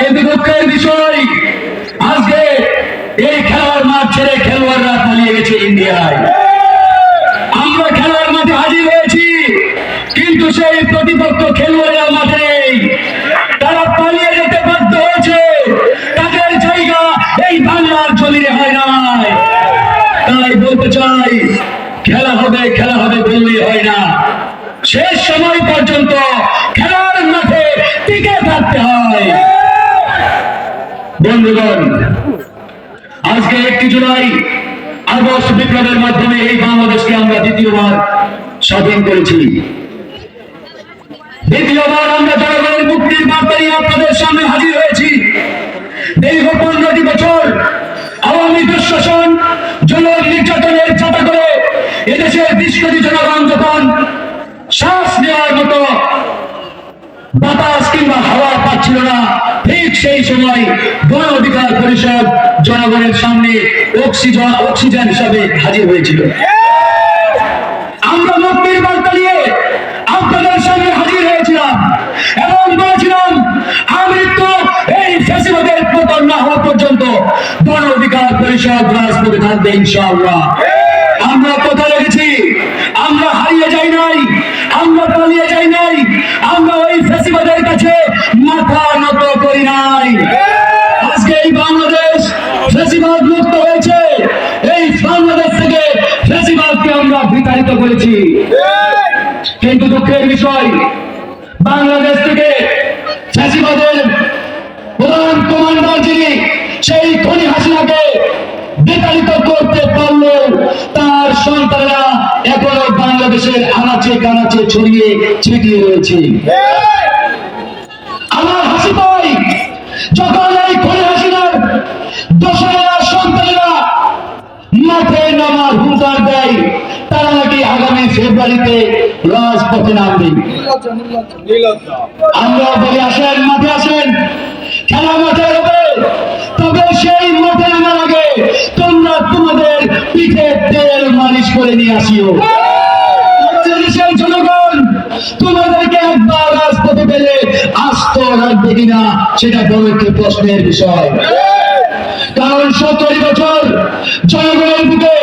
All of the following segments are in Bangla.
কিন্তু দুঃখের বিষয়, আজকে এই খেলার মাঠ ছেড়ে খেলোয়াড়রা পালিয়ে গেছে ইন্ডিয়ায়। আমরা খেলার মাঠে হাজির হয়েছি, কিন্তু সেই প্রতিপক্ষ খেলোয়াড়রা মাঠে নেই। তারা পালিয়ে যেতে বাধ্য হয়েছে, তাদের জায়গা এই বাংলার জমিনে হয় নাই। তাই বলতে চাই, খেলা হবে খেলা হবে বললেই হয় না। শেষ সময় পর্যন্ত খেলার মাঠে টিকে থাকতে হয়। বন্ধুগণ, আজকে একটি জুলাই আগস্ট বিপ্লবের মাধ্যমে এই বাংলাদেশকে আমরা দ্বিতীয়বার স্বাধীন করেছি। দ্বিতীয়বার আমরা জনগণের মুক্তির বার্তা নিয়ে আপনাদের সামনে হাজির হয়েছি। দীর্ঘ পনেরোটি বছর আওয়ামী দুঃশাসন, জনক নির্যাতনের চাপা করে এদেশের বিশ কোটি জনগণ যখন শ্বাস নেওয়ার মতো বাতাস কিংবা হাওয়া পাচ্ছিল না। ঠিক সেই সময় গণ অধিকার পরিষদ জনগণের সামনে অক্সিজেন অক্সিজেন হিসাবে হাজির হয়েছিল। আমরা মুক্তির বার্তা আপনাদের সামনে হাজির হয়েছিলাম এবং বলেছিলাম এই পতন না হওয়া পর্যন্ত অধিকার পরিষদ রাজপথে থাকবে ইনশাআল্লাহ। আমরা কথা রেখেছি, আমরা হারিয়ে যাই নাই। আমরা পালিয়ে যাই নাই। আমরা ওই ফেসিবাদের কাছে মাথা নত করি নাই। আজকে এই বাংলাদেশ ফেসিবাদ মুক্ত হয়েছে। এই বাংলাদেশ থেকে ফেসিবাদকে আমরা বিতাড়িত করেছি। কিন্তু দুঃখের বিষয়, বাংলাদেশ থেকে ফ্যাসিবাদের প্রধান কমান্ডার যিনি, সেই খনি হাসিনাকে বিতাড়িত করতে পারলেও বাংলাদেশের আনাচে কানাচে ছড়িয়ে ছিটিয়ে রয়েছে। আমার হাসি পাই যখন এই খনি হাসিনার দোসরেরা সন্তানেরা মাঠে নামার হুঙ্কার দেয়। তারা নাকি আগামী ফেব্রুয়ারিতে রাজপথে নামবে। আমরা বলি আসেন, মাঠে আসেন, খেলা মাঠে হবে, তবে সেই মাঠে নামার আগে তোমরা তোমাদের পিঠে তেল মালিশ করে নিয়ে আসিও। রাখবে কিনা সেটা বড় একটি প্রশ্নের বিষয়। কারণ সত্তর বছর জনগণের বুকে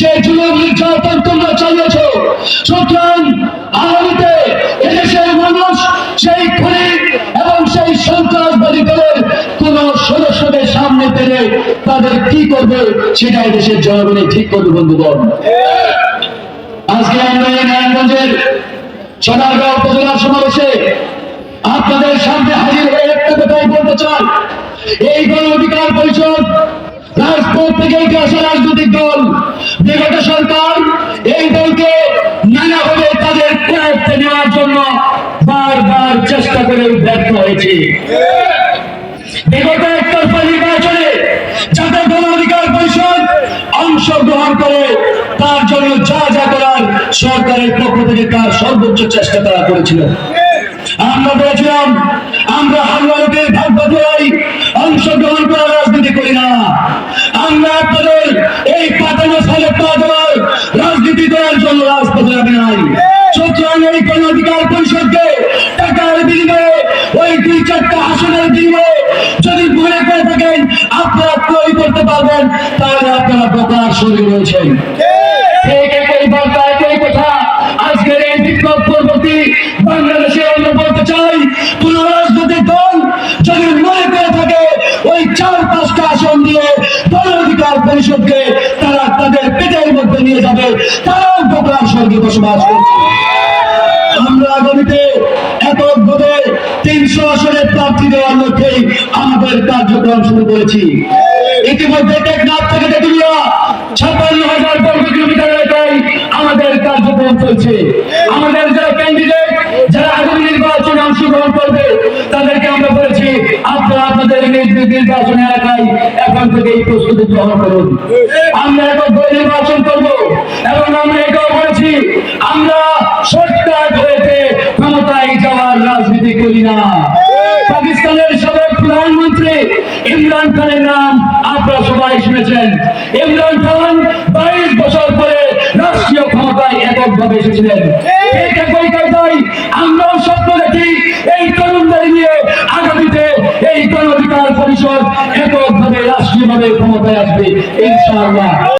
যে জুলুম নির্যাতন তোমরা চালিয়েছ, সুতরাং আগামীতে মানুষ সেই খুনি এবং সেই সন্ত্রাসবাদী দলের কোন সদস্যদের সামনে পেলে তাদের কি করবে সেটা দেশের জনগণে ঠিক করবে, বন্ধুগণ। আজকে আমরা এই নারায়ণগঞ্জের সোনারগাঁও উপজেলার সমাবেশে আপনাদের সামনে হাজির হয়ে একটা কথাই বলতে চাই এই গণ অধিকার পরিষদ রাজপথ থেকে উঠে রাজনৈতিক দল, বিগত সরকার এই দলকে নানাভাবে তাদের প্রয়ত্নে নেওয়ার জন্য বারবার চেষ্টা করে ব্যর্থ হয়েছে। বিগত একতরফা নির্বাচনে যাতে গণ অধিকার পরিষদ অংশগ্রহণ করে তার জন্য যা যা করার সরকারের পক্ষ থেকে তার সর্বোচ্চ চেষ্টা তারা করেছিল। আমরা বলেছিলাম জন্য নাই। গণ অধিকার পরিষদকে টাকার বিনিময়ে, ওই দুই চারটা আসনের বিনিময়ে যদি করে থাকেন আপনারা তৈরি করতে পারবেন, তাহলে আপনারা আজকের বাংলাদেশে বলতে চাই, কোন মনে করে থাকে, ওই চার পাঁচটা আসন দিয়ে অধিকার পরিষদকে তারাও বোকার সঙ্গে বসবাস করছে? আমরা আগামীতে এককভাবে তিনশো আসনের প্রার্থী দেওয়ার লক্ষ্যেই আমাদের কার্যক্রম শুরু করেছি। ইতিমধ্যে টেকনাফ থেকে তেতুলিয়া ছাপ্পান্ন হাজার বর্গ কিলোমিটার এলাকায় আমাদের কার্যক্রম চলছে। আমাদের যারা ক্যান্ডিডেট যারা আগামী নির্বাচনে অংশগ্রহণ করবে, তাদেরকে আমরা বলেছি, আপনারা আপনাদের নির্বাচন এলাকায় এখন থেকে এই প্রস্তুতি গ্রহণ করুন। আমরা এখন নির্বাচন করব। ইমরান খানের নাম আপনারা সবাই শুনেছেন। ইমরান খান বাইশ বছর পরে রাষ্ট্রীয় ক্ষমতায় এককভাবে এসেছিলেন। একই কায়দায় আমরাও স্বপ্ন দেখি এই তরুণদের নিয়ে আগামীতে এই গণ অধিকার পরিষদ এককভাবে, রাষ্ট্রীয়ভাবে ক্ষমতায় আসবে